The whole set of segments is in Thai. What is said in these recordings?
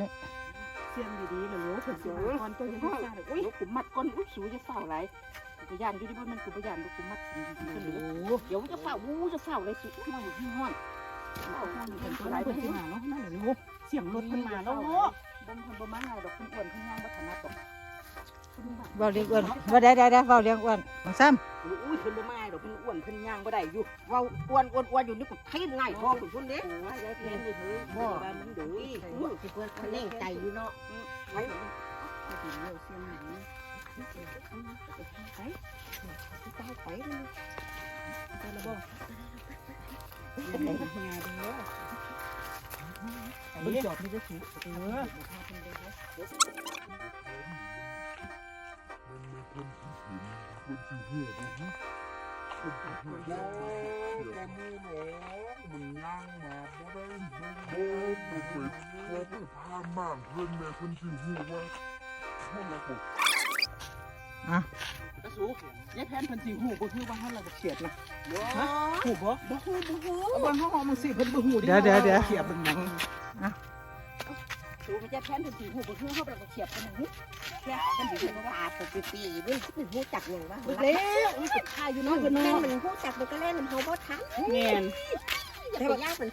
นี่เสียงดีๆเลยลูกเพิ่นสิมาก่อนเจ้าจะได้ทราบอุ้ยลูกกูมัดก้นอุ้ยสูจะเฝ้าไรกูย่านอยู่ที่บ้านมันกูพยานลูกกูมัดสิดีๆโอ้เลยโหเดี๋ยวจะเฝ้าวูจะเฝ้าเลยสิห้อนห้อนเฝ้าห้อนเพิ่เพิ่นนตัตัววไหไรนเพิ่เพิ่นนสิสิมามาเนาะนั่นแหละลูกเสียงรถเพิ่นมาแล้วลูกบางคนบ่มาง่ายดอกเพิ่นอ้วนเพิ่นย่างบ่ถนัดดอกเบาเลี้ยงอ้วนบ่ได้ได้ได้เบาเลี้ยงอ้วนของซ้อุ้ยเพิ่นบ่มาดอกเพิ่นอ้วนเพิ่นย่างบ่ได้อยู่เว้าอ้วนอ้วนอ้วนอยู่นี่กูเทมง่ายท้องคุณพุ่นเด้โอ้ยยายเพิ่นนี่เฮ้ยบ่ว่ามันดื้ออุ้ยสิเพิ่นเล่งใจอยู่เนาะไว้ไปถึงเร็วเสียงไหนไปไปไปเลยไปแล้วบ่เป็นไงงานเด้อไปจอดนี่จะสิเออ มันย่างมาบ่ได้โอ้บ่ไปพอไปผ่านบ้านเพิ่นแม่เพิ่นสิฮู้ว่าเฮามาปลูกกระสูยายแพนเพิ่นสิฮู้บ่คือว่าเฮาละเฉียดนะบ่ฮู้บ่บ่ฮู้บ่ฮู้ว่าเฮาเอามันสิเพิ่นบ่ฮู้ดิเฉียบเป็นหยังสูมั นจะแทนเพิ่นสิฮู้บ่คือเฮาบ่ได้เทียบกันหูแค่เพิ่นสิฮู้ว่าอาปกติเพิ่นสิฮู้จักหยังว่าเด้อมันก็ท่าอยู่เนาะเพิ่นแม่เนาะมันฮู้จักมันก็เล่นมันเฮาบ่ทันแม่นอย่าไปย่างมัน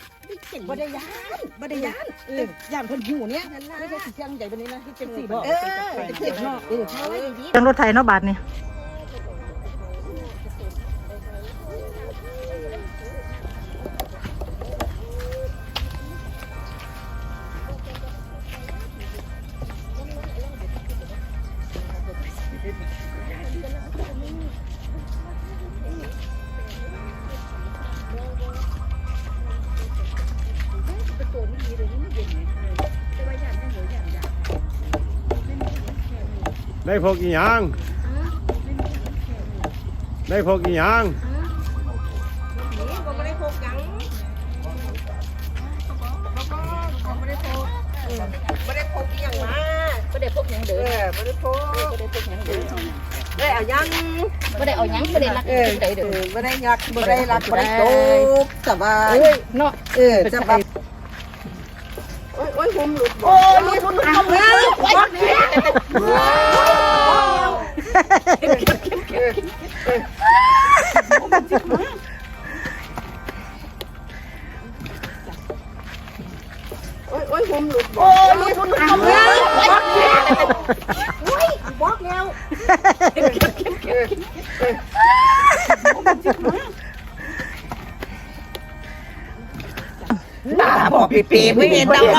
เก่งบ่ได้ย่านบ่ได้ย่านเออย่านเพิ่นฮู้เนี่ยไม่ใช่สิเสียงใหญ่ปานนี้นะที่จังซี่บ่เออจะเก่งเนาะเออเฮาดีำจังรถไถเนาะบาทนี่ ได้พกอีหยังได้พกอีหยังนี่ได้พกหยังบ่ได้พกบ่ได้พกอีหยังมา บ่ได้พกหยัง เอเด้ออบ่ได้พกบ่ได้พกหยังเด้อได้เอายังบ่ได้เอาหยังบ่ได้รักเออใดเด้อบ่ได้ยักบ่ได้รักบ่ได้โตกสบายเอ้ยเนาะเออสบายโอ้ยโอ้ยหุ่มหลุดโอ้ยหุ่มหลุดเอาแล้ววัดเนี่ยโอ้ยโอ้ยหุ่มหลุดโอ้ย หน้าบอกปีปีไม่เห็นดอก